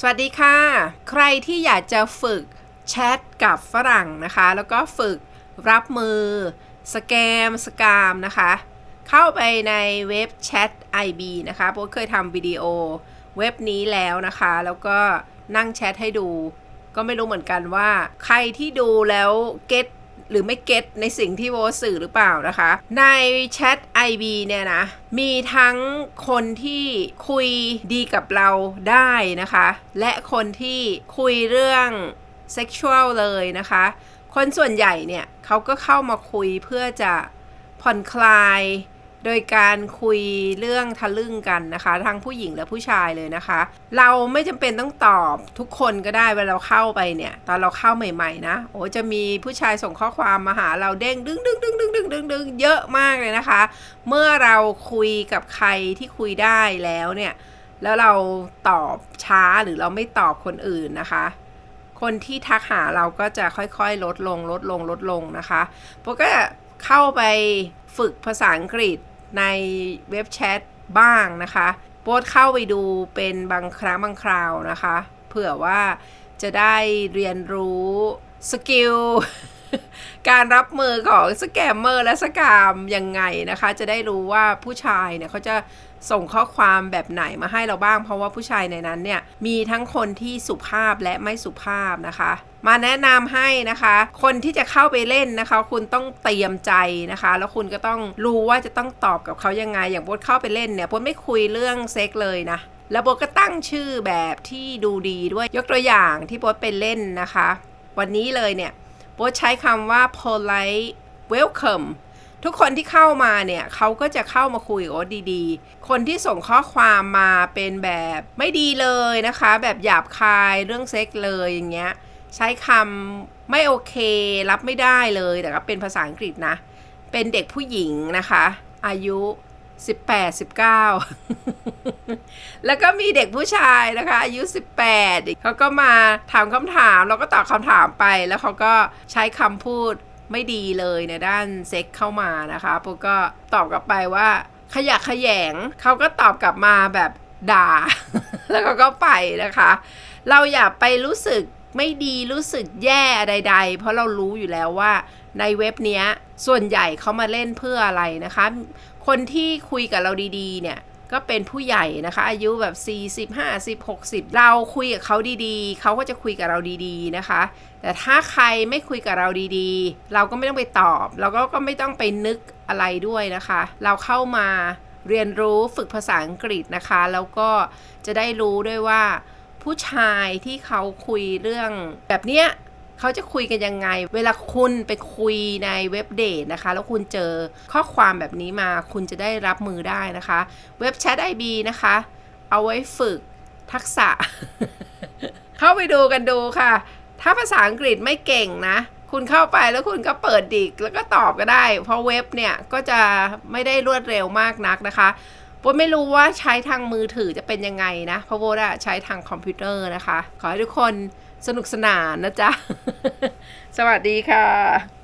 สวัสดีค่ะ ใครที่อยากจะฝึกแชทกับฝรั่งนะคะ แล้วก็ฝึกรับมือ สแกม สกามนะคะ เข้าไปในเว็บแชท IB นะคะโบทเคยทำวิดีโอเว็บนี้แล้วนะคะ แล้วก็นั่งแชทให้ดู ก็ไม่รู้เหมือนกันว่า ใครที่ดูแล้วเก็ต หรือไม่เก็ตในสิ่งที่โวสื่อหรือเปล่านะคะ ในแชท IB เนี่ยนะ มีทั้งคนที่คุยดีกับเราได้นะคะ และคนที่คุยเรื่องเซ็กชวลเลยนะคะ คนส่วนใหญ่เนี่ยเขาก็เข้ามาคุยเพื่อจะผ่อนคลาย โดยการคุยเรื่องทะลึ่งกันนะคะทั้งผู้หญิงและผู้ชายเลยนะคะ เราไม่จำเป็นต้องตอบทุกคนก็ได้เวลาเราเข้าไปเนี่ย ตอนเราเข้าใหม่ ๆ นะ โอ้จะมีผู้ชายส่งข้อความมาหาเราเด้งดึงดึงดึงดึงดึงดึงดึงเยอะมากเลยนะคะ เมื่อเราคุยกับใครที่คุยได้แล้วเนี่ย แล้วเราตอบช้าหรือเราไม่ตอบคนอื่นนะคะคนที่ทักหาเราก็จะค่อยๆ ลดลงลดลงลดลงนะคะโบก็ เข้าไปฝึกภาษาอังกฤษในเว็บแชทบ้างนะคะโบสเข้าไปดูเป็นบางครั้งบางคราวนะคะ เผื่อว่าจะได้เรียนรู้สกิล การรับมือของสแกมเมอร์และสกามยังไงนะคะ จะได้รู้ว่าผู้ชายเนี่ยเขาจะส่งข้อความแบบไหนมาให้เราบ้าง เพราะว่าผู้ชายในนั้นเนี่ยมีทั้งคนที่สุภาพและไม่สุภาพนะคะ มาแนะนำให้นะคะ คนที่จะเข้าไปเล่นนะคะ คุณต้องเตรียมใจนะคะ แล้วคุณก็ต้องรู้ว่าจะต้องตอบกับเขายังไง อย่างโบทเข้าไปเล่นเนี่ยโบทไม่คุยเรื่องเซ็กเลยนะแล้วโบก็ตั้งชื่อแบบที่ดูดีด้วยยกตัวอย่างที่โบไปเล่นนะคะ วันนี้เลยเนี่ย โบทใช้คำว่า polite welcome ทุกคนที่เข้ามาเนี่ยเขาก็จะเข้ามาคุยโอ๊ตดีๆ คนที่ส่งข้อความมาเป็นแบบไม่ดีเลยนะคะ แบบหยาบคายเรื่องเซ็กเลยอย่างเงี้ย ใช้คำไม่โอเค รับไม่ได้เลยแต่ก็เป็นภาษาอังกฤษนะ เป็นเด็กผู้หญิงนะคะ อายุ 18 19 แล้วก็มีเด็กผู้ชายนะคะ อายุ 18เขาก็มาถามคำถามเราก็ตอบคำถามไป แล้วเขาก็ใช้คำพูดไม่ดีเลยในด้านเซ็กเข้ามานะคะปุ๊กก็ตอบกลับไปว่า ขยะแขยงเขาก็ตอบกลับมาแบบด่า แล้วเขาก็ไปนะคะ เราอย่าไปรู้สึก ไม่ดีรู้สึกแย่ใด ๆ เพราะเรารู้อยู่แล้วว่าในเว็บเนี้ยส่วนใหญ่เขามาเล่นเพื่ออะไรนะคะ คนที่คุยกับเราดีๆ เนี่ยก็เป็นผู้ใหญ่นะคะ อายุแบบ 40 50 60 เราคุยกับเขาดีๆ เขาก็จะคุยกับเราดีๆนะคะ แต่ถ้าใครไม่คุยกับเราดีๆ เราก็ไม่ต้องไปตอบ เราก็ก็ไม่ต้องไปนึกอะไรด้วยนะคะ เราเข้ามาเรียนรู้ฝึกภาษาอังกฤษนะคะ แล้วก็จะได้รู้ด้วยว่า ผู้ชายที่เขาคุยเรื่องแบบเนี้ยเขาจะคุยกันยังไง เวลาคุณไปคุยในเว็บเดทนะคะ แล้วคุณเจอข้อความแบบนี้มา คุณจะได้รับมือได้นะคะ เว็บแชทไอบีนะคะ เอาไว้ฝึกทักษะ เข้าไปดูกันดูค่ะ ถ้าภาษาอังกฤษไม่เก่งนะ คุณเข้าไปแล้วคุณก็เปิดดิกแล้วก็ตอบก็ได้ เพราะเว็บเนี่ยก็จะไม่ได้รวดเร็วมากนักนะคะ โบทไม่รู้ว่าใช้ทางมือถือจะเป็นยังไงนะ เพราะโบทอะใช้ทางคอมพิวเตอร์นะคะ ขอให้ทุกคนสนุกสนานนะจ๊ะ สวัสดีค่ะ